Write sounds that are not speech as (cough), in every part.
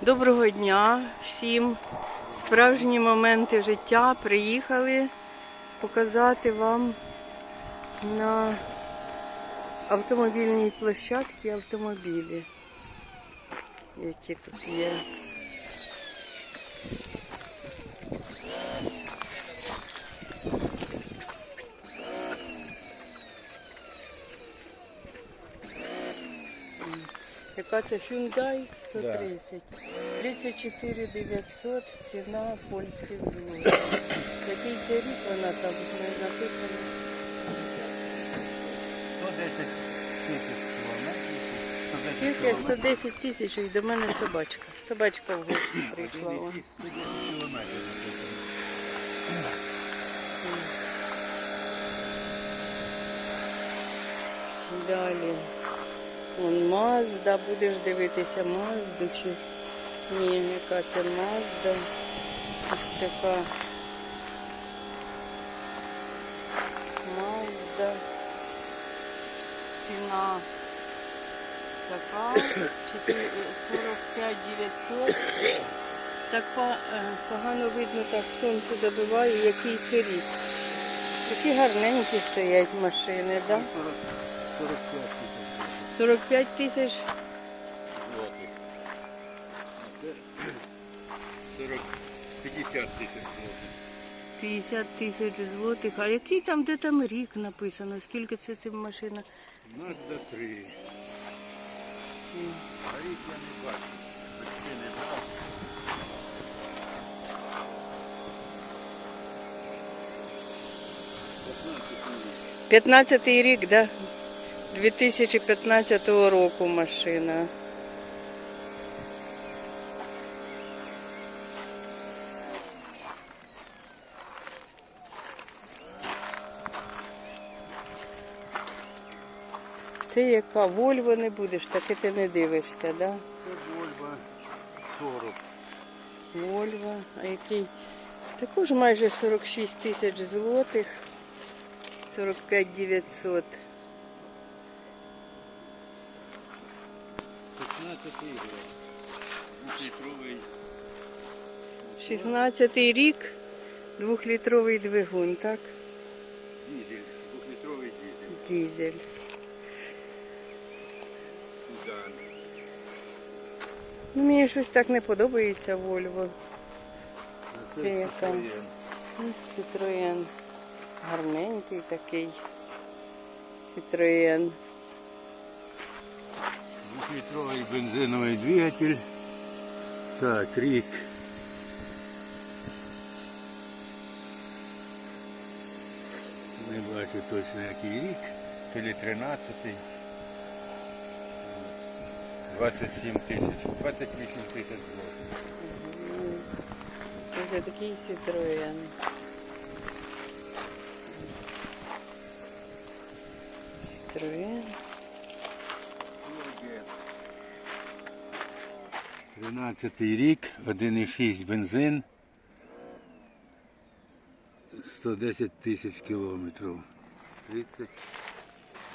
Доброго дня всім. Справжні моменти життя приїхали показати вам на автомобільній площадці автомобілі, які тут є. Яка це Hyundai 130. 34 900, ціна польських злотих. Який це рік вона там не написано? 110 тисяч кілометрів. 110 Скільки? 110 тисяч і до мене собачка. Собачка в гості прийшла. о. 110 кілометрів. Далі. Вон Мазда, будеш дивитися Мазду чи ні, яка це Мазда. Ось така Мазда. Ціна така 45 900. Так е, погано видно, так сонце добиває, який це рік. Такі гарненькі стоять машини, так? Да? 40 45 45 тисяч тисяч, злотих. А це 40 50 тисяч злотих. 50 тисяч злотих. А який там, де там рік написано? Скільки це ця машина? Mazda 3. А рік я не бачу. Почти не брав. 15 15 рік. рік, так? Да? 2015 року машина. Це яка Вольво не будеш, таки ти не дивишся, так? Да? Це Volvo 40. Вольво, а який також майже 46 тисяч злотих, 45 900. 15 рік. 16 рік, двохлітровий двигун, так? дизель. Двохлітровий дизель. Дізель. Ну, мені щось так не подобається Вольво. А Це яка? Citroen. Citroen. Гарненький такий. Citroen. Двухлітровий бензиновий двигатель. Так, рік. Не бачу точно який рік. То ли 13. 27 тисяч. 28 тисяч злотих. Мгм. Ось такий Citroen. Citroen. 13 рік, 1,6 бензин. 110 тисяч кілометрів. 32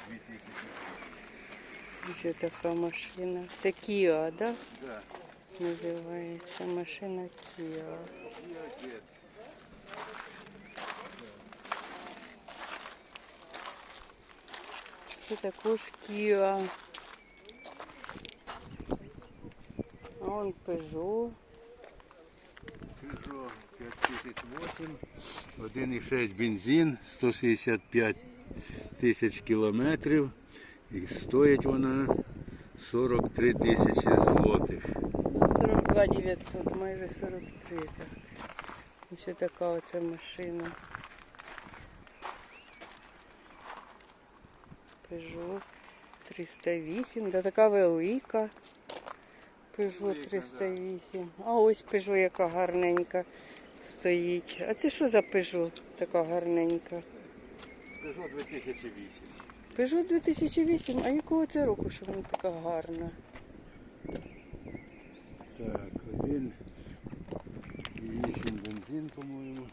тисячі. Ось така машина. Це Kia, да? Да. Називається машина Kia. Це також Kia. Вон Peugeot. Peugeot 5008, 1,6 бензин, 165 тисяч кілометрів. І стоїть вона 43 тисячі злотих. 42 900, майже 43. Так. Ось така оця машина. Peugeot 308, да така велика. Peugeot 308. А ось Peugeot яка гарненька стоїть. А це що за Peugeot така гарненька? Peugeot 2008. Peugeot 2008, а якого це року, що вона така гарна? Так, один і 8 бензин, по-моєму.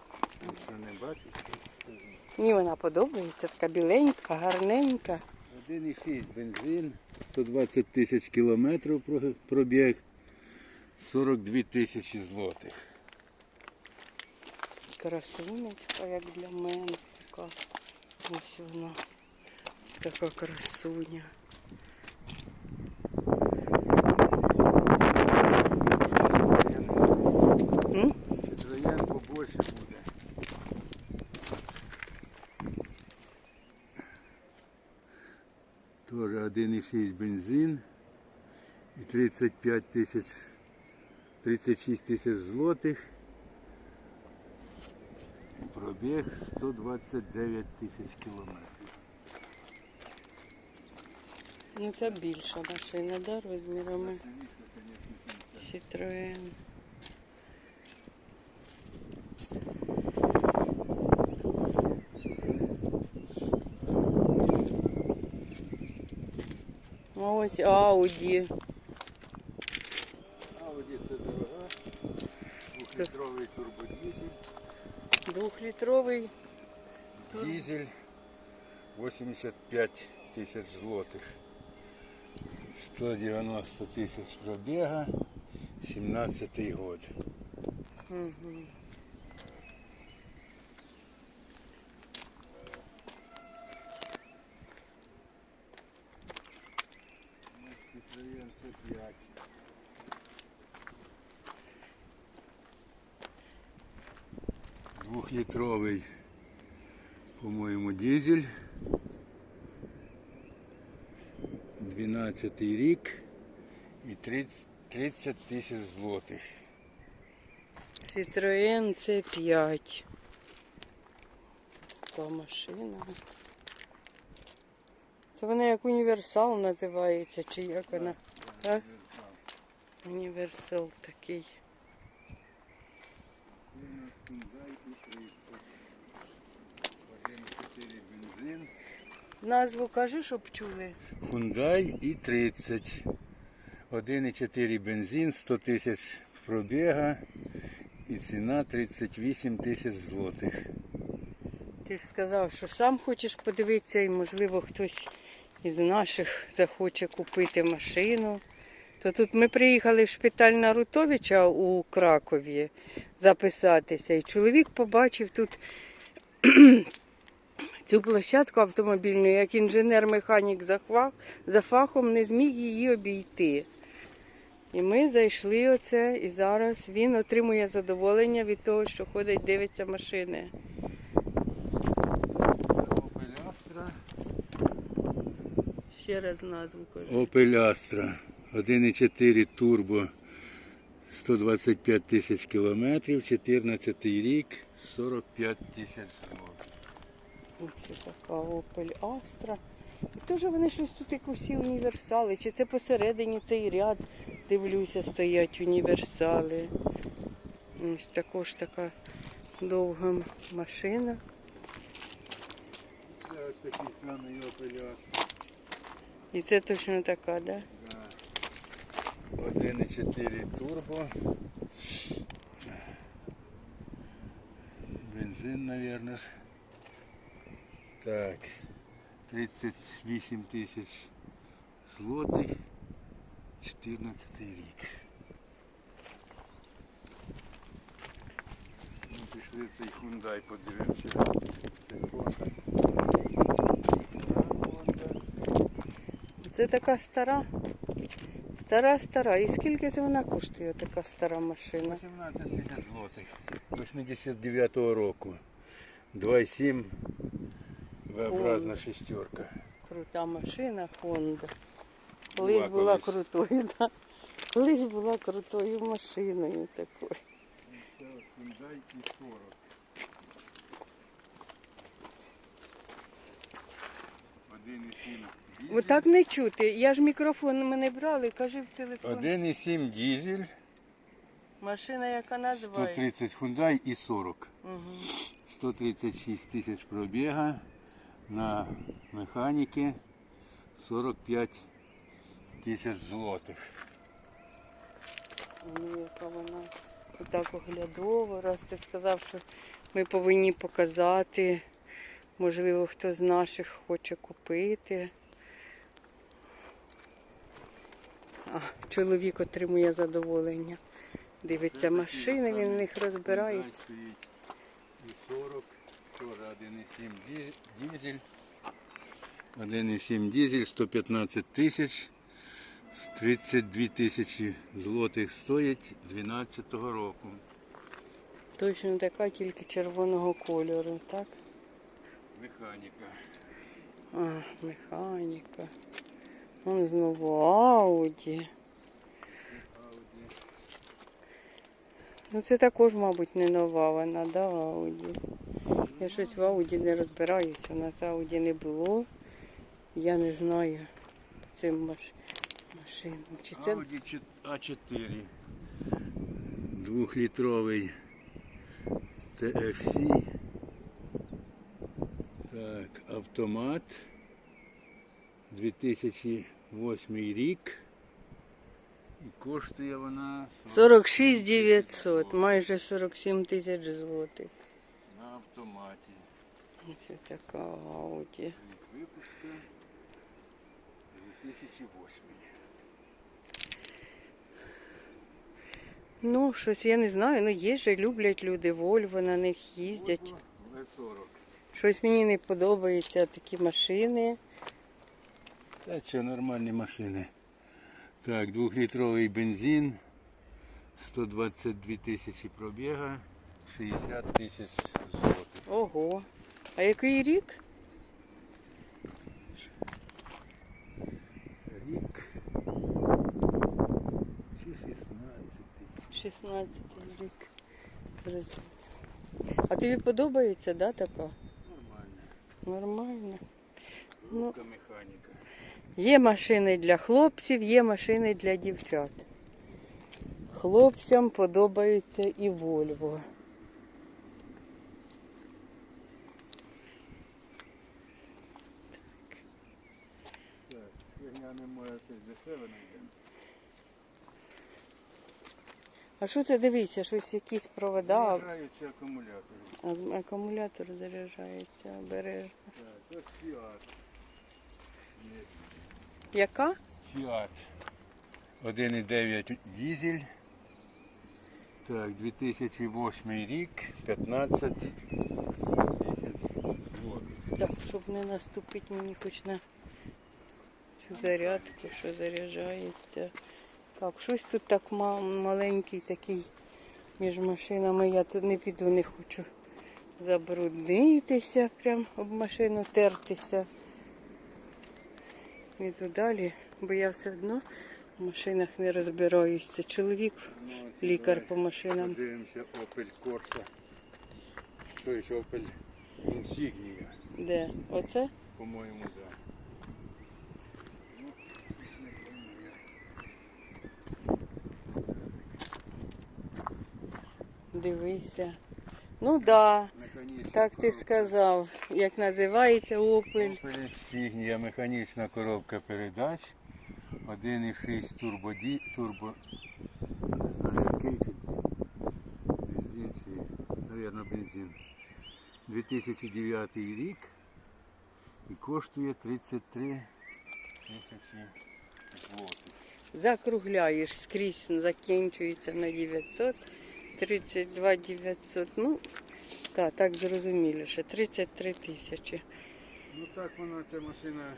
Якщо не бачите, то. Мені вона подобається, така біленька, гарненька. 1,6 бензин, 120 тисяч кілометрів пробіг. 42 тисячі злотих. Красунечка, як для мене. Така. Ось вона. Така красуня. М? Citroen побольше буде. Тоже 1,6 бензин і 35 тисяч 36 тисяч злотих. І пробіг 129 тисяч кілометрів. Ну це більша машина, да, розмірами. Citroen. Ось Ауді. Audi це дорога. Двохлітровий турбодизель. Двохлітровий. Дизель 85 тисяч злотих. 190 тисяч пробіга, 17 год. Угу. Citroen C5. Двухлітровий, по-моєму, дизель. 12 рік і 30, 30 тисяч злотих. Citroen C5. Така машина. Це вона як універсал називається, чи як вона? Так? Універсал такий. Hyundai i 1,4 бензин. Назву кажи, щоб чули. Hyundai і 30. 1,4 бензин, 100 тисяч пробіга і ціна 38 тисяч злотих. Ти ж сказав, що сам хочеш подивитися, і можливо хтось із наших захоче купити машину. То тут ми приїхали в шпиталь Нарутовича у Кракові записатися. І чоловік побачив тут (clears throat) цю площадку автомобільну, як інженер-механік за, фахом не зміг її обійти. І ми зайшли оце, і зараз він отримує задоволення від того, що ходить, дивиться машини. Opel Astra. Ще раз назву кажу. Opel Astra. 1,4 турбо. 125 тисяч кілометрів, 14 рік, 45 тисяч злотих. Ось така Opel Astra. І теж вони щось тут якісь універсали. Чи це посередині цей ряд, дивлюся, стоять універсали. Ось також така довга машина. Ось такий самий Opel Astra. І це точно така, да? Да. 1,4 турбо. Бензин, наверное. Так. 38 тисяч злотих. 14 рік. Ну, пішли цей Hyundai подивимося. Це Honda. Honda. Це така стара. Стара, стара. І скільки це вона коштує, така стара машина? 18 тисяч злотих. 89-го року. 2,7 V-образна шестерка. Крута машина Honda. Колись Була крутою, да. Колись була крутою машиною такою. Це Hyundai і 40. Один і сім дізель. Отак не чути. Я ж мікрофон мене брали, кажи в телефон. 1,7 дізель, Машина, яка називає. 130 Hyundai і 40. Угу. 136 тисяч пробіга на механіки 45 тисяч злотих. Ну, яка вона отак оглядово, раз ти сказав, що ми повинні показати. Можливо, хто з наших хоче купити. А чоловік отримує задоволення. Дивиться машини, він в них розбирається. І 40, теж 1,7 ді- дизель. 1,7 дизель, 115 тисяч, 32 тисячі злотих стоїть 12-го року. Точно така, тільки червоного кольору, так? Механіка. А, механіка. Вон знову Ауді. Ну це також, мабуть, не нова вона, да, Ауді. Я щось в Ауді не розбираюся. У нас Ауді не було. Я не знаю цим маш... машинам. Чи це чет- А4. Двухлітровий TFC. Так, автомат. 2008 рік. І коштує вона 46 900, майже 47 тисяч злотих. на автоматі. Це така Ауді. Рік випуску 2008. Ну, щось я не знаю, ну є же, люблять люди, Вольво на них їздять. Щось мені не подобається такі машини. Та що, нормальні машини. Так, двохлітровий бензин, 122 тисячі пробіга, 60 тисяч злотих. Ого. А який рік? Рік. Чи 16 16 рік. А тобі подобається, да, така? Нормально. Нормально. Ну. Механіка. Є машини для хлопців, є машини для дівчат. Хлопцям подобається і Вольво. А що це дивися, щось якісь провода, Заряджаються акумулятори. а з- акумулятор заряджається обережно. Так, ось Фіат. Яка? Фіат. 1,9 дизель. Так, 2008 рік, 15 тисяч злотих. Так, щоб не наступити мені хоч на цю зарядку, що заряджається. Так, щось тут так маленький такий між машинами. Я тут не піду, не хочу забруднитися, прям об машину тертися. Іду далі, бо я все одно в машинах не розбираюся. Чоловік Ну, лікар по машинам. Подивимося Opel Corsa. Тобто Opel Insignia, Де? Оце? по-моєму, так. Да. Не. Дивися. Ну так. Да. Так ти сказав, як називається Opel. Opel Insignia, механічна коробка передач. 1,6 турбо, ді... турбо, не знаю який чи бензин чи, мабуть, бензин. 2009 рік і коштує 33 тисячі злотих. Закругляєш скрізь, закінчується на 900, 32 900. Ну, так, так зрозуміліше, 33 тисячі. Ну так вона, ця машина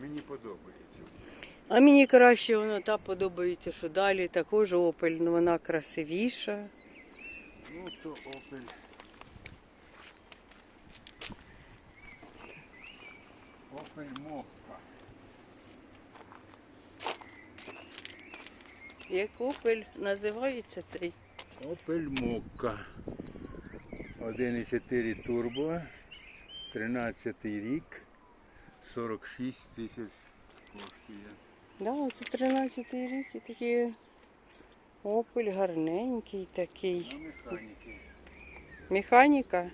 мені подобається. А мені краще воно та подобається, що далі також Opel, ну вона красивіша. Ну то Opel. Opel Mokka. Як Opel називається цей? Opel Mokka. 1,4 турбо, 13 рік, 46 тисяч коштує. Да, це 13 рік і такий Opel гарненький такий. На механіки. Механіка.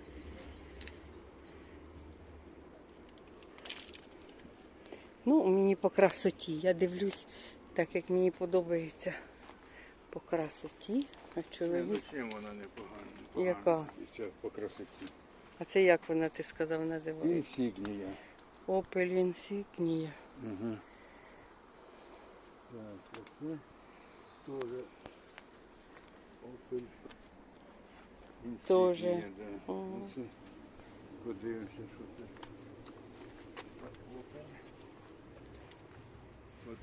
Ну, мені по красоті. Я дивлюсь, так як мені подобається по красоті. А чоловік. ну чим вона не погана? Яка? І це по красоті. А це як вона ти сказав називається? Інсігнія. Insignia. Угу. Так, оце теж Opel Тоже. Insignia, да. Оце Подивимося, що це. Opel.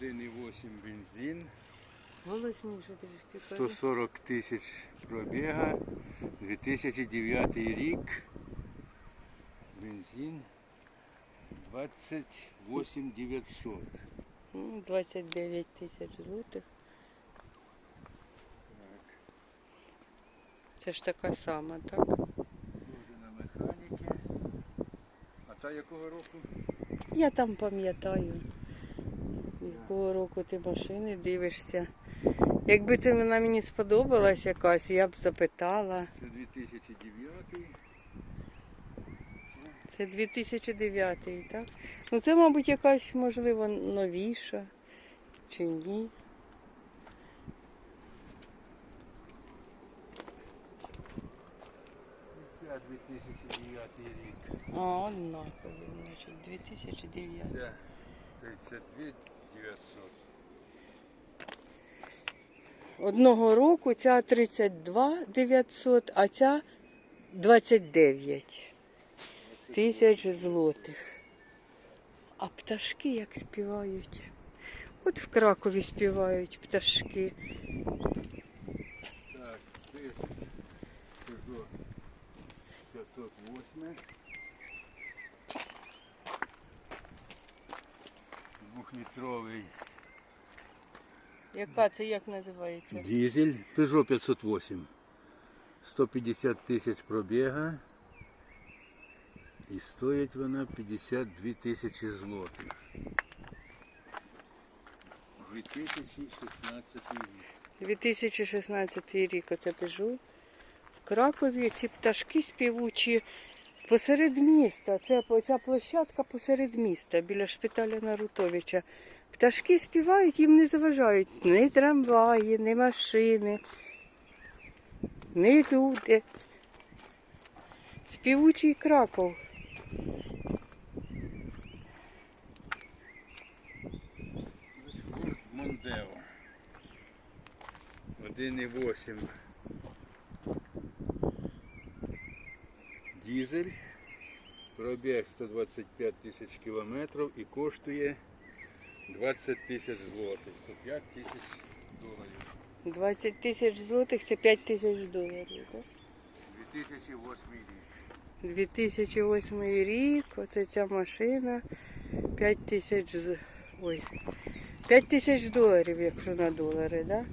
1,8 бензин. Голосніше трішки. 140 тисяч пробіга, 2009 рік, бензин 28 900. 29 тисяч злотих. Це ж така сама, так? дуже на механіки. А та якого року? Я там пам'ятаю, якого року ти машини дивишся. Якби це вона мені сподобалась якась, я б запитала. Це 2009. Це 2009, так? Ну це, мабуть, якась, можливо, новіша чи ні. Це 2009 рік. А, однакові, значить, 2009. Це 32 900. Одного року ця 32 900, а ця 29 тисяч злотих. А пташки як співають. От в Кракові співають пташки. Так, це Peugeot 508. Двухлітровий Яка це як називається? дизель Peugeot 508. 150 тисяч пробіга. І стоїть вона 52 тисячі злотих. 2016 рік. 2016 рік оце Peugeot. В Кракові ці пташки співучі посеред міста. Це ця площадка посеред міста біля шпиталя Нарутовича. Пташки співають, їм не заважають ні трамваї, ні машини, ні люди. Співучий Краков. Мондео. 1,8. Дізель. Пробіг 125 тисяч кілометрів і коштує 20 тисяч злотих. 105 тисяч доларів. 20 тисяч злотих це 5 тисяч доларів. Так? 2008 рік. 2008 рік, оце ця машина 5 тисяч з... Ой. 5 тисяч доларів, якщо на долари, так? Да?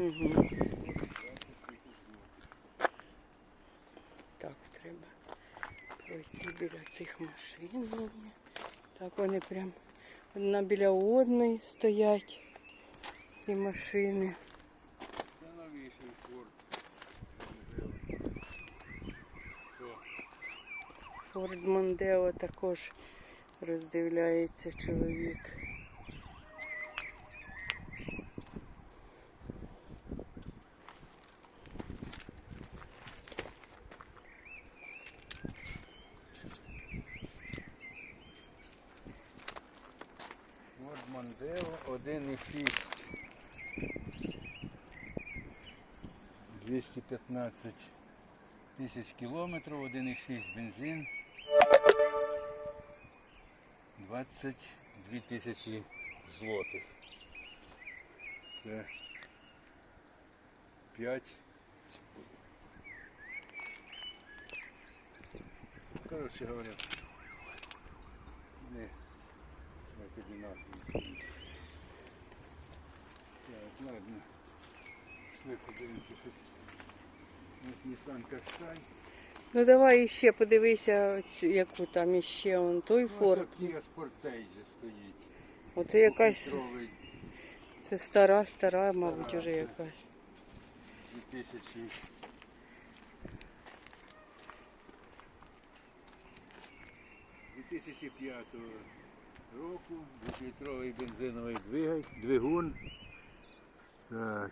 Угу. Так, треба пройти біля цих машин. мені. Так, вони прям одна біля одної стоять, ці машини. Це новіший форт. Форд Мондео також роздивляється чоловік. Форд Мондео 1,6. 215 тисяч кілометрів, 1,6 бензин. 22 тисячі злотих. Це 5. Коротше говоря, не як одинакові. Так, ладно. Пішли подивимося щось. Ну давай іще подивися, яку там іще он той Sportage стоїть. Оце якась, це стара, стара, мабуть, уже якась. 2000. З 2005 року двохлітровий бензиновий двигун. Так.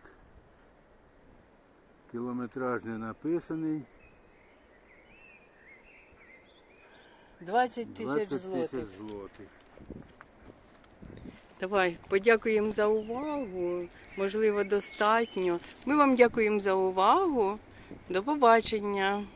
Кілометраж не написаний. 20 тисяч 20 тисяч злотих. злотих. Давай, подякуємо за увагу. Можливо, достатньо. Ми вам дякуємо за увагу. До побачення.